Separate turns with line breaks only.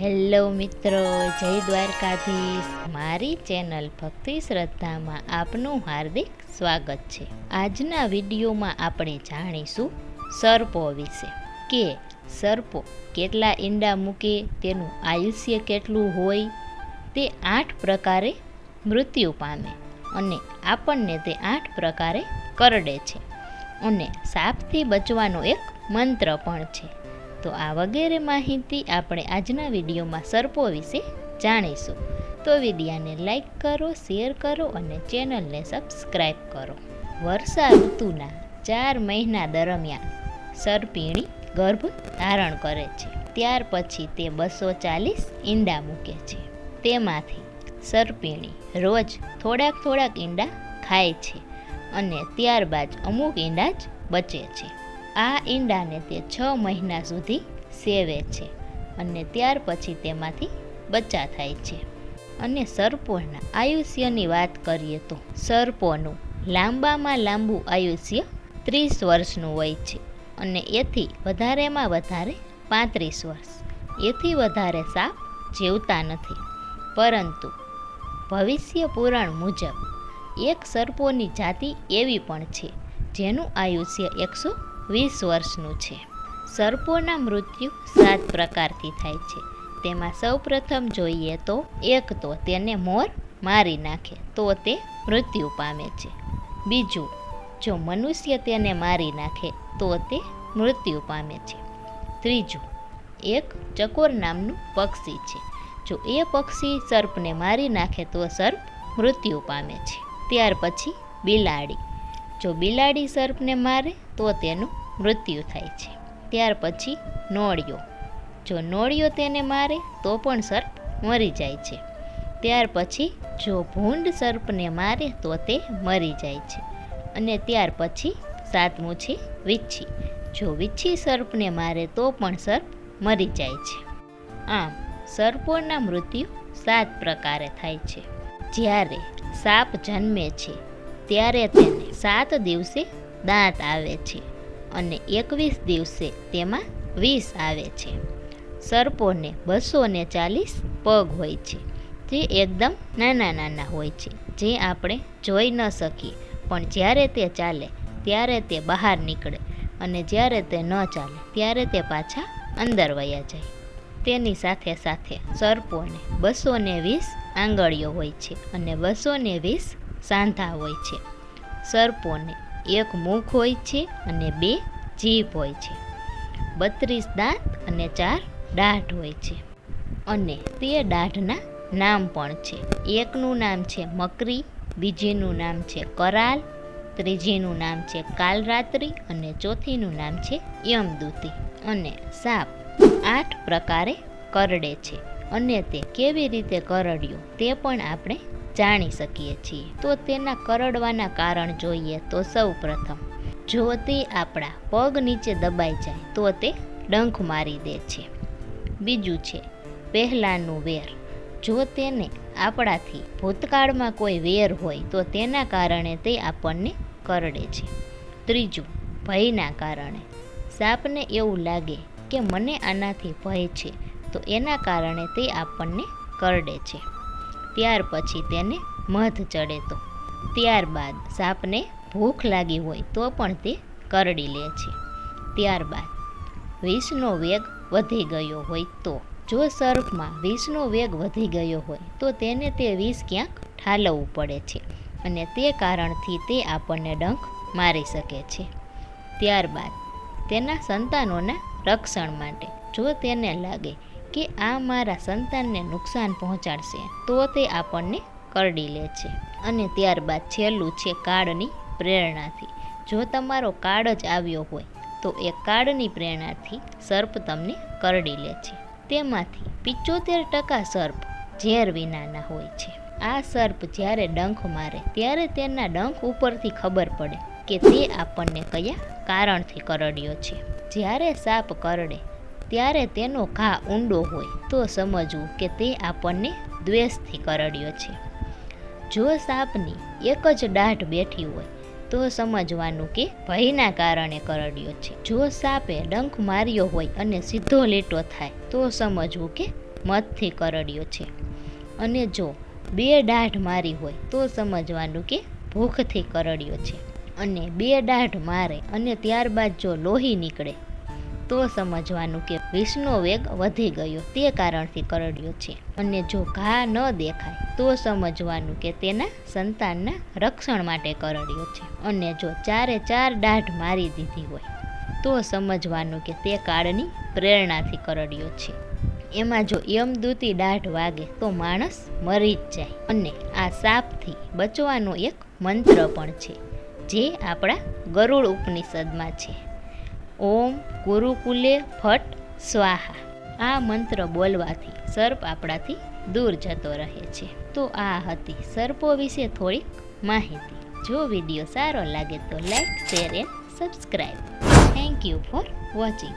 Hello મિત્રો, જય દ્વારકાધીશ. મારી ચેનલ ભક્તિ શ્રદ્ધામાં આપનું હાર્દિક સ્વાગત છે. આજના વિડીયોમાં આપણે જાણીશું સર્પો વિશે. કે સર્પો કેટલા ઈંડા મૂકે, તેનું આયુષ્ય કેટલું હોય, તે આઠ પ્રકારે મૃત્યુ પામે અને આપણને તે આઠ પ્રકારે કરડે છે. અને સાપથી બચવાનો એક મંત્ર પણ છે. તો આ વગેરે માહિતી આપણે આજના વિડીયોમાં સર્પો વિશે જાણીશું. તો વિડીયાને લાઈક કરો શેર કરો અને ચેનલને સબસ્ક્રાઈબ કરો. વર્ષા ઋતુના ચાર મહિના દરમિયાન સર્પિણી ગર્ભ ધારણ કરે છે. ત્યાર પછી તે બસો ચાલીસ ઈંડા મૂકે છે. તેમાંથી સર્પિણી રોજ થોડાક થોડાક ઈંડા ખાય છે અને ત્યારબાદ અમુક ઈંડા જ બચે છે. આ ઈંડાને તે છ મહિના સુધી સેવે છે અને ત્યાર પછી તેમાંથી બચ્ચા થાય છે. અને સર્પોના આયુષ્યની વાત કરીએ તો સર્પોનું લાંબામાં લાંબુ આયુષ્ય ત્રીસ વર્ષનું હોય છે અને એથી વધારેમાં વધારે પાંત્રીસ વર્ષ. એથી વધારે સાપ જીવતા નથી. પરંતુ ભવિષ્ય પુરાણ મુજબ એક સર્પોની જાતિ એવી પણ છે જેનું આયુષ્ય એકસો વીસ વર્ષનું છે. સર્પોના મૃત્યુ સાત પ્રકારથી થાય છે. તેમાં સૌપ્રથમ જોઈએ તો એક તો તેને મોર મારી નાખે, તો તે મૃત્યુ પામે છે. બીજું, જો મનુષ્ય તેને મારી નાખે, તો તે મૃત્યુ પામે છે. ત્રીજું, એક ચકોર નામનું પક્ષી છે. જો એ પક્ષી સર્પને મારી નાખે, તો સર્પ મૃત્યુ પામે છે. ત્યાર પછી બિલાડી. જો બિલાડી સર્પને મારે, તો તેનું મૃત્યુ થાય છે. ત્યાર પછી નોળિયો. જો નોળિયો તેને મારે, તો પણ સર્પ મરી જાય છે. ત્યાર પછી જો ભૂંડ સર્પને મારે, તો તે મરી જાય છે. અને ત્યાર પછી સાતમું છે વિચ્છી જો વિચ્છી સર્પને મારે, તો પણ સર્પ મરી જાય છે. આમ, સર્પોના મૃત્યુ સાત પ્રકારે થાય છે. જ્યારે સાપ જન્મે છે, ત્યારે તેને સાત દિવસે દાંત આવે છે. અને એકવીસ દિવસે તેમાં વીસ આવે છે. સર્પોને બસો ને ચાલીસ પગ હોય છે, જે એકદમ નાના નાના હોય છે, જે આપણે જોઈ ન શકીએ. પણ જ્યારે તે ચાલે, ત્યારે તે બહાર નીકળે અને જ્યારે તે ન ચાલે, ત્યારે તે પાછા અંદર વયા જાય. તેની સાથે સાથે સર્પોને બસો ને વીસ આંગળીઓ હોય છે અને બસો ને વીસ સાંધા હોય છે. સર્પોને એક મુખ હોય છે અને બે જીભ હોય છે. બત્રીસ દાંત અને ચાર દાઢ હોય છે. અને તે દાઢના નામ પણ છે. એકનું નામ છે મકરી, બીજીનું નામ છે કરાલ, ત્રીજીનું નામ છે કાલરાત્રિ અને ચોથીનું નામ છે યમદૂતી અને સાપ. આઠ પ્રકારે કરડે છે. અને તે કેવી રીતે કરડ્યું તે પણ આપણે જાણી શકીએ છીએ. તો તેના કરડવાના કારણ જોઈએ તો સૌ પ્રથમ જો તે આપણા પગ નીચે દબાઈ જાય, તો તે ડંખ મારી દે છે. બીજું છે, પહેલાંનું વેર. જો તેને આપણાથી ભૂતકાળમાં કોઈ વેર હોય, તો તેના કારણે તે આપણને કરડે છે. ત્રીજું, ભયના કારણે. સાપને એવું લાગે કે મને આનાથી ભય છે, તો એના કારણે તે આપણને કરડે છે. ત્યાર પછી તેને મધ ચડે તો. ત્યારબાદ સાપને ભૂખ લાગી હોય તો પણ તે કરડી લે છે. ત્યારબાદ વિષનો વેગ વધી ગયો હોય તો. જો સર્પમાં વિષનો વેગ વધી ગયો હોય તો તેને તે વિષ ક્યાંક ઠાલવવું પડે છે અને તે કારણથી તે આપણને ડંખ મારી શકે છે. ત્યારબાદ તેના સંતાનોના રક્ષણ માટે જો તેને લાગે કે આ મારા સંતાનને નુકસાન પહોંચાડશે, તો તે આપણને કરડી લે છે. અને ત્યારબાદ છેલ્લું છે કાળની પ્રેરણાથી. જો તમારો કાળ જ આવ્યો હોય, તો એ કાળની પ્રેરણાથી સર્પ તમને કરડી લે છે. તેમાંથી પિચોતેર ટકા સર્પ ઝેર વિનાના હોય છે. આ સર્પ જ્યારે ડંખ મારે, ત્યારે તેના ડંખ ઉપરથી ખબર પડે કે તે આપણને કયા કારણથી કરડ્યો છે. જ્યારે સાપ કરડે ત્યારે તેનો ઘા ઊંડો હોય તો સમજવું કે તે આપણને દ્વેષથી કરડ્યો છે. જો સાપની એક જ દાઢ બેઠી હોય તો સમજવાનું કે ભયના કારણે કરડ્યો છે. જો સાપે ડંખ માર્યો હોય અને સીધો લીટો થાય તો સમજવું કે મધથી કરડ્યો છે. અને જો બે દાઢ મારી હોય તો સમજવાનું કે ભૂખથી કરડ્યો છે. અને બે દાઢ મારે અને ત્યારબાદ જો લોહી નીકળે તો સમજવાનું કે વિષનો વેગ વધી ગયો. તે કારણથી કરડ્યો છે. અને જો ઘા ન દેખાય, તો સમજવાનું કે તેના સંતાનના રક્ષણ માટે કરડ્યો છે. અને જો ચારે ચાર દાઢ મારી દીધી હોય, તો સમજવાનું કે તે કાળની પ્રેરણાથી કરડ્યો છે. એમાં જો યમદૂતી દાઢ વાગે, તો માણસ મરી જ જાય. અને આ સાપથી બચવાનો એક મંત્ર પણ છે, જે આપણા ગરુડ ઉપનિષદમાં છે. ઓમ ગુરુકુલે ફટ સ્વાહા. આ મંત્ર બોલવાથી સર્પ આપણાથી દૂર જતો રહે છે. તો આ હતી સર્પો વિશે થોડીક માહિતી. જો વીડિયો સારો લાગે તો like, share and subscribe thank you for watching